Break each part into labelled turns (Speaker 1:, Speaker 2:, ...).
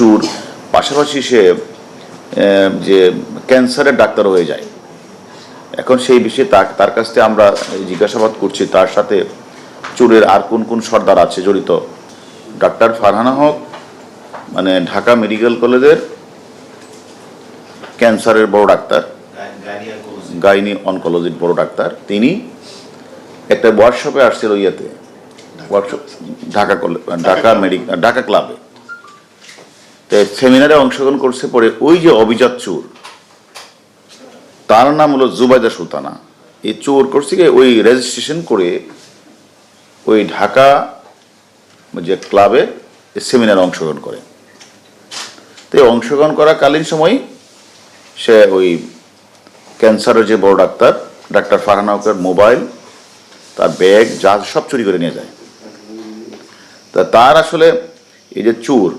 Speaker 1: চুর পাশাপাশি সে যে ক্যান্সারের ডাক্তার হয়ে যায়। এখন সেই বিষয়ে তার তার কাছ থেকে আমরা জিজ্ঞাসাবাদ করছি। তার সাথে চুরের আর কোন কোন সর্দার আছে জড়িত? ডাক্তার ফারহানা হক মানে ঢাকা মেডিকেল কলেজের ক্যান্সারের বড় ডাক্তার। গাইনি অনকোলজির বড় ডাক্তার। তিনি একটা ওয়ার্কশপে আসছিল ইয়েতে। ওয়ার্কশপ ঢাকা ঢাকা মেডিক ঢাকা ক্লাবে সেমিনারে অংশগ্রহণ করছে পরে ওই যে অভিজাত চোর, তার নাম হলো জুবাইদা সুলতানা। এই চোর করছে কি ওই রেজিস্ট্রেশন করে ওই ঢাকা যে ক্লাবে সেমিনারে অংশগ্রহণ করে। তো এই অংশগ্রহণ করাকালীন সময় সে ওই ক্যান্সারের যে বড় ডাক্তার ডাক্তার ফারহানা হকের মোবাইল, তার ব্যাগ, যা সব চুরি করে নিয়ে যায়। তা তার আসলে এই যে চোর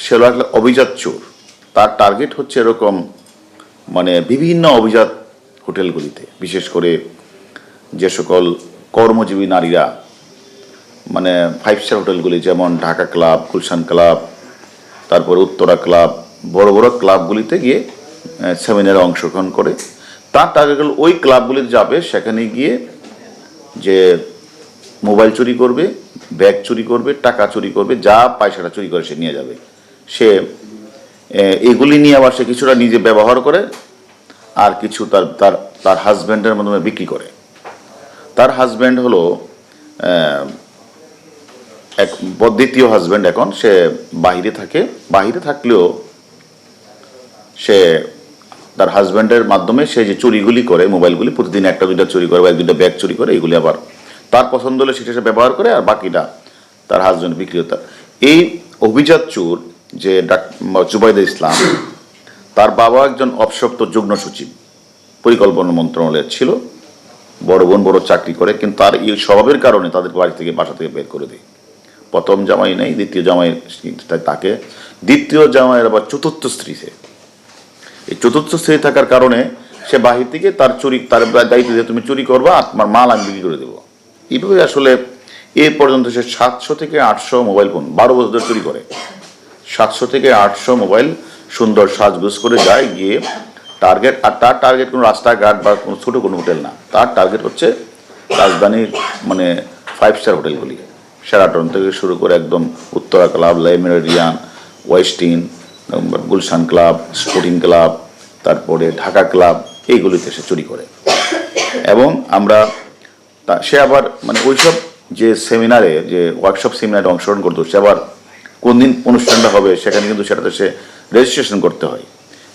Speaker 1: আসলে অভিজাত চোর। তার টার্গেট হচ্ছে এরকম মানে বিভিন্ন অভিজাত হোটেলগুলিতে, বিশেষ করে যে সকল কর্মজীবী নারীরা মানে ফাইভ স্টার হোটেলগুলি যেমন ঢাকা ক্লাব, গুলশান ক্লাব, তারপর উত্তরা ক্লাব, বড় বড় ক্লাবগুলিতে গিয়ে সেমিনারে অংশগ্রহণ করে। তার টার্গেট ওই ক্লাবগুলিতে যাবে, সেখানে গিয়ে যে মোবাইল চুরি করবে, ব্যাগ চুরি করবে, টাকা চুরি করবে, যা পয়সাটা চুরি করে সে নিয়ে যাবে। সে এগুলি নিয়ে আবার সে কিছুটা নিজে ব্যবহার করে আর কিছু তার তার তার হাজব্যান্ডের মাধ্যমে বিক্রি করে। তার হাজব্যান্ড হলো এক ব- দ্বিতীয় হাজব্যান্ড এখন। সে বাহিরে থাকে। বাহিরে থাকলেও সে তার হাজব্যান্ডের মাধ্যমে সে যে চুরিগুলি করে, মোবাইলগুলি, প্রতিদিন একটা, দুইটা চুরি করে বা এক, দুইটা ব্যাগ চুরি করে, এগুলি আবার তার পছন্দ হলে সেটা সে ব্যবহার করে আর বাকিটা তার হাজব্যান্ড বিক্রি হতো এই অভিজাত চোর যে জুবাইদা ইসলাম, তার বাবা একজন অবসপ্ত যুগ্ম সচিব, পরিকল্পনা মন্ত্রণালয়ের ছিল, বড় বোন বড় চাকরি করে, কিন্তু তার এই স্বভাবের কারণে তাদের বাড়ি থেকে বাসা থেকে বের করে দেয়। প্রথম জামাই নেই, দ্বিতীয় জামাই তাকে, দ্বিতীয় জামাইয়ের আবার চতুর্থ স্ত্রী সে। এই চতুর্থ স্ত্রী থাকার কারণে সে বাহির থেকে তার চুরি তার দায়িত্ব দিয়ে তুমি চুরি করবা, আর তোমার মাল আমি বিক্রি করে দেবো। এইভাবে আসলে এ পর্যন্ত সে সাতশো থেকে আটশো মোবাইল ফোন, বারো বছর ধরে চুরি করে। সাতশো থেকে আটশো মোবাইল সুন্দর সাজগুজ করে যায় গিয়ে টার্গেট আর তার টার্গেট কোনো রাস্তাঘাট বা কোনো ছোটো কোনো হোটেল না। তার টার্গেট হচ্ছে রাজধানীর মানে ফাইভ স্টার হোটেলগুলি সেরাটন থেকে শুরু করে একদম Uttara club Le Meridien Westin Gulshan club sporting club তারপরে ঢাকা ক্লাব এইগুলিতে সে চুরি করে। এবং আমরা সে আবার মানে ওইসব যে সেমিনারে যে ওয়ার্কশপ সেমিনারে অংশগ্রহণ করতো, সে আবার কোন দিন অনুষ্ঠানটা হবে সেখানে কিন্তু সেটাতে সে রেজিস্ট্রেশন করতে হয়।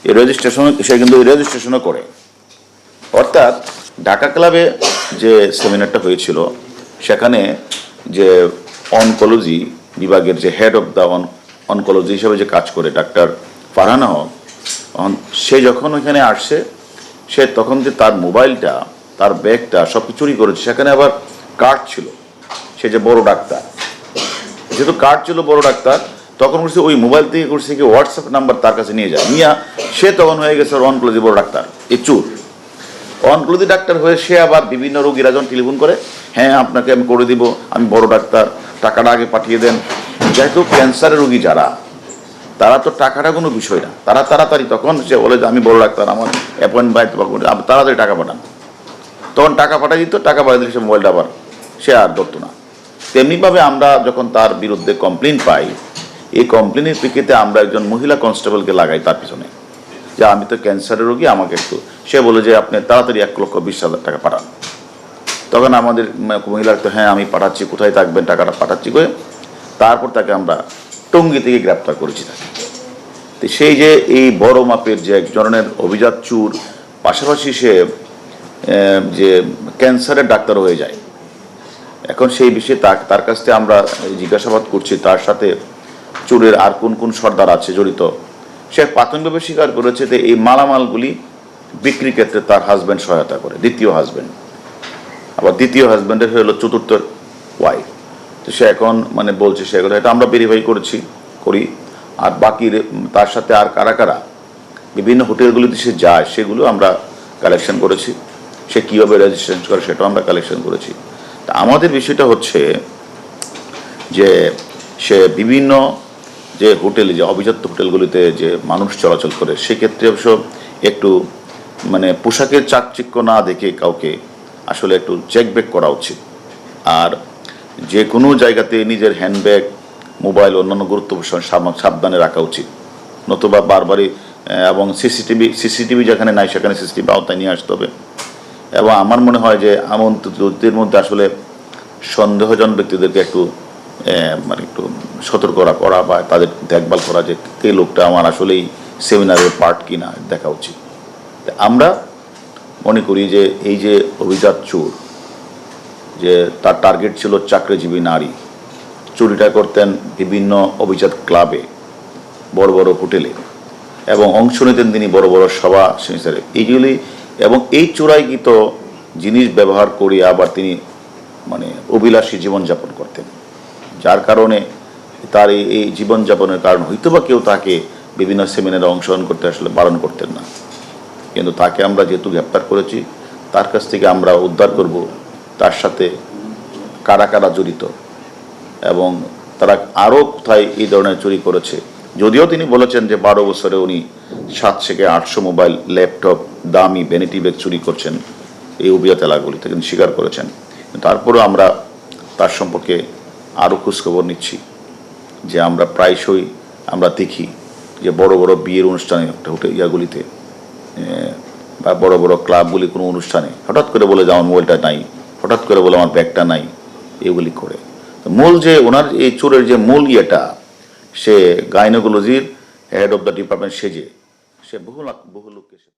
Speaker 1: এই রেজিস্ট্রেশন সে কিন্তু রেজিস্ট্রেশনও করে। অর্থাৎ ঢাকা ক্লাবে যে সেমিনারটা হয়েছিল, সেখানে যে অনকোলজি বিভাগের যে হেড অফ দ্য অনকোলজি হিসেবে যে কাজ করে ডাক্তার ফারহানা হক সে যখন ওইখানে আসছে, সে তখন যে তার মোবাইলটা, তার ব্যাগটা সব চুরি করেছে, সেখানে আবার কার্ড ছিল। সে যে বড় ডাক্তার যেহেতু কার্ড ছিল বড় ডাক্তার, তখন করছে ওই মোবাইল থেকে করছে কি হোয়াটসঅ্যাপ নাম্বার তার কাছে নিয়ে যায় নিয়ে সে তখন হয়ে গেছে অনকোলজি বড় ডাক্তার এই চুর অনকোলজি ডাক্তার হয়ে সে আবার বিভিন্ন রোগীরা যখন টেলিফোন করে হ্যাঁ আপনাকে আমি করে দিব, আমি বড় ডাক্তার, টাকাটা আগে পাঠিয়ে দেন। যেহেতু ক্যান্সারের রোগী যারা, তারা তো টাকাটা কোনো বিষয় না। তারা তাড়াতাড়ি তখন সে বলে যে, আমি বড় ডাক্তার, আমার অ্যাপয়েন্টমেন্ট তাড়াতাড়ি টাকা পাঠান। তখন টাকা পাঠিয়ে দিত, টাকা পাঠিয়ে দিলে সে মোবাইলটা আবার, সে আর ধরতো না। তেমনিভাবে আমরা যখন তার বিরুদ্ধে কমপ্লেন পাই, এই কমপ্লেনের প্রেক্ষিতে আমরা একজন মহিলা কনস্টেবলকে লাগাই তার পিছনে। যে আমি তো ক্যান্সারের রোগী, আমাকে একটু, সে বলে যে, আপনি তাড়াতাড়ি এক লক্ষ বিশ হাজার টাকা পাঠান। তখন আমাদের মহিলা তো হ্যাঁ আমি পাঠাচ্ছি, কোথায় থাকবেন, টাকাটা পাঠাচ্ছি করে তারপর তাকে আমরা টঙ্গি থেকে গ্রেপ্তার করেছি তাকে। তো সেই যে, এই বড় মাপের যে এক ধরনের অভিজাত চুর, পাশাপাশি সে যে ক্যান্সারের ডাক্তার হয়ে যায়। এখন সেই বিষয়ে তার কাছ থেকে আমরা জিজ্ঞাসাবাদ করছি, তার সাথে চোরের আর কোন কোন সর্দার আছে জড়িত। সে প্রাথমিকভাবে স্বীকার করেছে যে এই মালামালগুলি বিক্রি ক্ষেত্রে তার হাজব্যান্ড সহায়তা করে, দ্বিতীয় হাজব্যান্ড আবার দ্বিতীয় হাজব্যান্ডের হলো চতুর্থ ওয়াইফ তো সে এখন মানে বলছে, সে এটা আমরা ভেরিফাই করেছি, করি। আর বাকি তার সাথে আর কারা কারা? বিভিন্ন হোটেলগুলিতে সে যায়, সেগুলো আমরা কালেকশন করেছি। সে কীভাবে রেজিস্ট্রেশন করে সেটাও আমরা কালেকশন করেছি। তা আমাদের বিষয়টা হচ্ছে যে সে বিভিন্ন যে হোটেলে, যে অভিজাত্য হোটেলগুলিতে যে মানুষ চলাচল করে, সেক্ষেত্রে অবশ্য একটু মানে পোশাকের চাকচিক্য না দেখে কাউকে আসলে একটু চেক ব্যাক করা উচিত। আর যে কোনো জায়গাতে নিজের হ্যান্ডব্যাগ মোবাইল অন্যান্য গুরুত্বপূর্ণ সাবধানে রাখা উচিত। নতুবা বারবারই এবং সিসিটিভি সিসিটিভি যেখানে নাই, সেখানে সিসিটিভি আওতায় নিয়ে আসতে হবে। এবং আমার মনে হয় যে আমন্ত্রিতদের মধ্যে আসলে সন্দেহজন ব্যক্তিদেরকে একটু মানে একটু সতর্ক করা বা তাদের দেখভাল করা যে কে লোকটা আমার আসলেই সেমিনারের পার্ট কিনা দেখা উচিত। আমরা মনে করি যে এই যে অভিজাত চোর, যে তার টার্গেট ছিল চাকরিজীবী নারী, চুরিটা করতেন বিভিন্ন অভিজাত ক্লাবে বড় বড় হোটেলে, এবং অংশ নিতেন তিনি বড় বড় সভা সেমিনারে এইগুলি এবং এই চোরাইকৃত জিনিস ব্যবহার করে আবার তিনি মানে অভিলাষী জীবনযাপন করতেন। যার কারণে তার এই এই জীবনযাপনের কারণ হয়তো বা কেউ তাকে বিভিন্ন সেমিনারে অংশগ্রহণ করতে আসলে বারণ করতেন না। কিন্তু তাকে আমরা যেহেতু গ্রেপ্তার করেছি, তার কাছ থেকে আমরা উদ্ধার করব, তার সাথে কারা কারা জড়িত এবং তারা আরও কোথায় এই ধরনের চুরি করেছে যদিও তিনি বলেছেন যে বারো বছরে উনি সাত থেকে আটশো মোবাইল ল্যাপটপ দামি ভ্যানিটি ব্যাগ চুরি করছেন এই অভিজাত এলাকাগুলিতে, কিন্তু স্বীকার করেছেন। তারপরেও আমরা তার সম্পর্কে আরও খোঁজখবর নিচ্ছি যে আমরা প্রায়শই আমরা দেখি যে বড় বড় বিয়ের অনুষ্ঠানে হোটেল ইয়াগুলিতে বা বড় বড় ক্লাবগুলি কোনো অনুষ্ঠানে হঠাৎ করে বলে যে আমার মোবাইলটা নাই, হঠাৎ করে বলে আমার ব্যাগটা নাই, এগুলি করে। মূল যে ওনার এই চোরের যে মূল ইয়েটা সে গাইনোকোলজির হেড অফ দ্য ডিপার্টমেন্ট সেজে। সে বহু বহু লোককে